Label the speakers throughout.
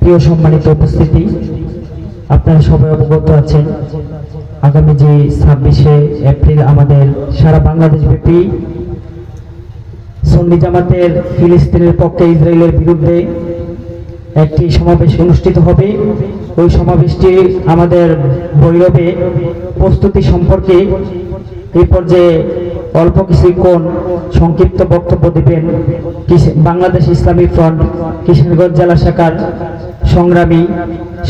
Speaker 1: প্রিয় সম্মানিত উপস্থিতি, আপনারা সবাই অবগত আছেন, আগামী যে ছাব্বিশে এপ্রিল আমাদের সারা বাংলাদেশ ব্যাপী সন্নি জামাতের ফিলিস্তিনের পক্ষে ইসরায়েলের বিরুদ্ধে একটি সমাবেশ অনুষ্ঠিত হবে। ওই সমাবেশটি আমাদের ভৈরবে প্রস্তুতি সম্পর্কে এই পর্যায়ে অল্প কিছুক্ষণ সংক্ষিপ্ত বক্তব্য দেবেন বাংলাদেশ ইসলামী ফ্রন্ট কিশোরগঞ্জ জেলা শাখার সংগ্রামী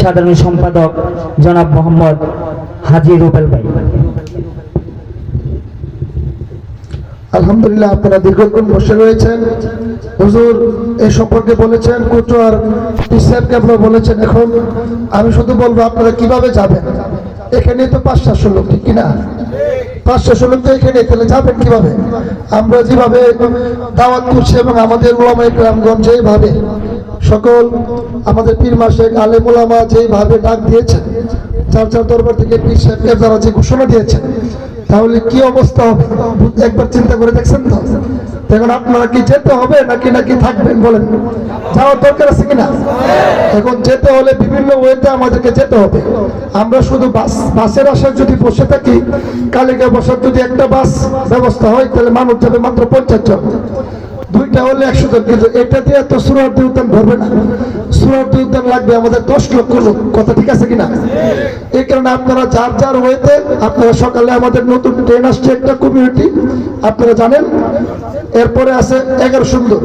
Speaker 1: সাধারণ সম্পাদক জনাব মোহাম্মদ হাজি রুবেল ভাই।
Speaker 2: আলহামদুলিল্লাহ, আপনারা দীর্ঘক্ষণ বসে রয়েছেন। হুজুর এ সম্পর্কে বলেছেন, কুচুয়ার আপনারা বলেছেন এখন। আমি শুধু বলব, আপনারা কীভাবে যাবেন? এখানে তো পাঁচ চারশো লোক ঠিক কিনা? পাঁচ চারশো লোক তো এখানে, তাহলে যাবেন কীভাবে? আমরা যেভাবে দাওয়াত করছি এবং আমাদের ওলামায় গ্রামগঞ্জ যেভাবে সকল আমাদের পীর মাসে আলেম ওলামা যেভাবে ডাক দিয়েছেন চার চার দরবার থেকে পীর যারা যে ঘোষণা দিয়েছেন তাহলে কি অবস্থা? হবে একবার চিন্তা করে দেখছেন তো? এখন আপনারা কি যেতে হবে নাকি নাকি থাকবেন বলেন। যাওয়ার দরকার আছে কিনা? এখন যেতে হলে বিভিন্ন ওয়েতে আমাদেরকে যেতে হবে। আমরা শুধু বাস, বাসের আশায় যদি বসে থাকি কালিকা বসার যদি একটা বাস ব্যবস্থা হয়, তাহলে মানুষ যাবে মাত্র পঞ্চাশ জন। দুইটা হলে একশো জন, কিন্তু এটা দিয়ে তো সুরার্দি উদ্যান ভরবে না। সুরার্দি উদ্যান লাগবে আমাদের দশ লক্ষ লোক। কথা ঠিক আছে কিনা? এই কারণে আপনারা যার যার ওয়েতে আপনারা সকালে আমাদের নতুন ট্রেন আসছে একটা কমিউনিটি আপনারা জানেন? এরপরে আছে এগারো সুন্দর,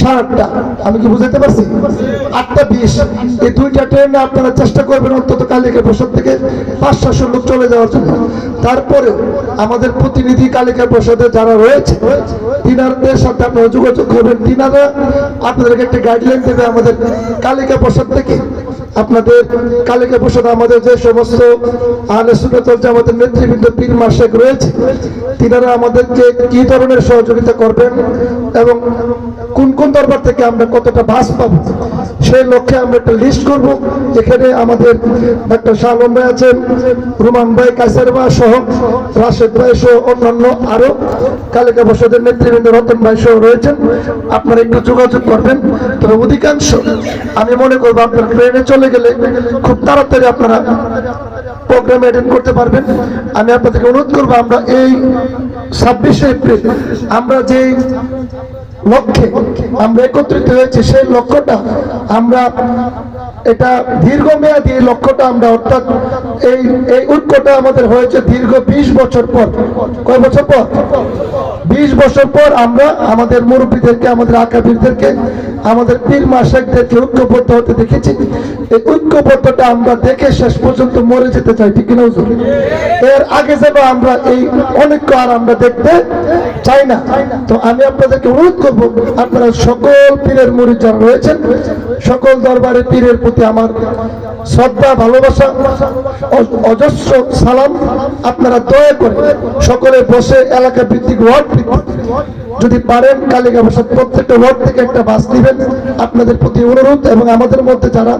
Speaker 2: সাড়ে আটটা। আমি কি বুঝাতে পারছি? আটটা বিশ। এই দুইটা ট্রেনে আপনারা চেষ্টা করবেন অন্তত কালিকা প্রসাদ থেকে পাঁচ সাতশো লোক চলে যাওয়ার জন্য। তারপরে আমাদের প্রতিনিধি কালিকা প্রসাদে যারা রয়েছে তিনারদের সাথে আপনারা যোগাযোগ করবেন। তিনারা আপনাদেরকে একটা গাইডলাইন দেবে আমাদের কালিকা প্রসাদ থেকে। আপনাদের কালিকা প্রসাদ আমাদের যে সমস্ত সুন্নাতুল জামাতের নেতৃবৃন্দ পীর মাসেক রয়েছে, তিনারা আমাদেরকে কি ধরনের সহযোগিতা করবেন এবং কোন দরবার থেকে আমরা কতটা বাস পাব, সেই লক্ষ্যে আমরা একটা লিস্ট করব। এখানে আমাদের ডাক্তার শাহলম ভাই আছেন, রুমান ভাই কাইসার ভাই সহ রাশেদ ভাই সহ অন্যান্য আরও কালিকা বসদের নেতৃবৃন্দ রতন ভাই সহ রয়েছেন। আপনারা একটু যোগাযোগ করবেন। তবে অধিকাংশ, আমি মনে করব আপনার ট্রেনে চলে গেলে খুব তাড়াতাড়ি আপনারা প্রোগ্রাম অ্যাটেন্ড করতে পারবেন। আমি আপনাদেরকে অনুরোধ করব, আমরা এই ছাব্বিশে এপ্রিল, আমরা যে লক্ষ্যে আমরা একত্রিত হয়েছি, সেই লক্ষ্যটা আমরা এটা দীর্ঘমেয়াদী এই লক্ষ্যটা আমরা অর্থাৎ এই এই ঐক্যটা আমাদের হয়েছে দীর্ঘ বিশ বছর পর। কয় বছর পর? বিশ বছর পর আমরা আমাদের মুরব্বীদেরকে, আমাদের আকাবিরদেরকে, আমাদের পীর মাসাকদেরকে ঐক্যবদ্ধ হতে দেখেছি এই ঐক্যবদ্ধটা আমরা দেখে শেষ পর্যন্ত মরে যেতে চাই, ঠিক কিনা হুজুর? এর আগে যেন আমরা এই অনৈক্য আর আমরা দেখতে চাই না তো আমি আপনাদেরকে অনুরোধ করব, আপনারা সকল পীরের মুরিদ যারা রয়েছেন, সকল দরবারে পীরের প্রতি আমার শ্রদ্ধা ভালোবাসা অজস্র সালাম আপনারা দয়া করে সকলে বসে এলাকা ভিত্তিক ওয়ার্ড ভিত্তিক যদি পারেন কালিকা বসাত প্রত্যেকটা ওয়ার্ড থেকে একটা বাস নেবেন। আপনাদের প্রতি অনুরোধ এবং আমাদের মধ্যে যারা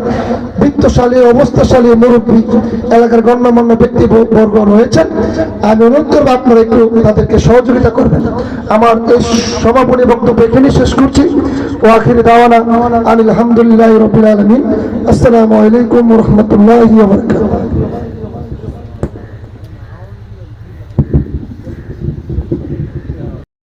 Speaker 2: বৃত্তশালী অবস্থাশালী মুরব্বী এলাকার গণ্যমান্য ব্যক্তি ব- বর্গ রয়েছেন, আমি অনুরোধ করব আপনারা একটু তাদেরকে সহযোগিতা করবেন। আমার এই সমাপনী বক্তব্য এখানেই শেষ করছি। ও আখিরি দাওয়ানা আনিল আলহামদুলিল্লাহ রবিল আলমিন। আসসালামু আলাইকুম রহমতুল্লাহ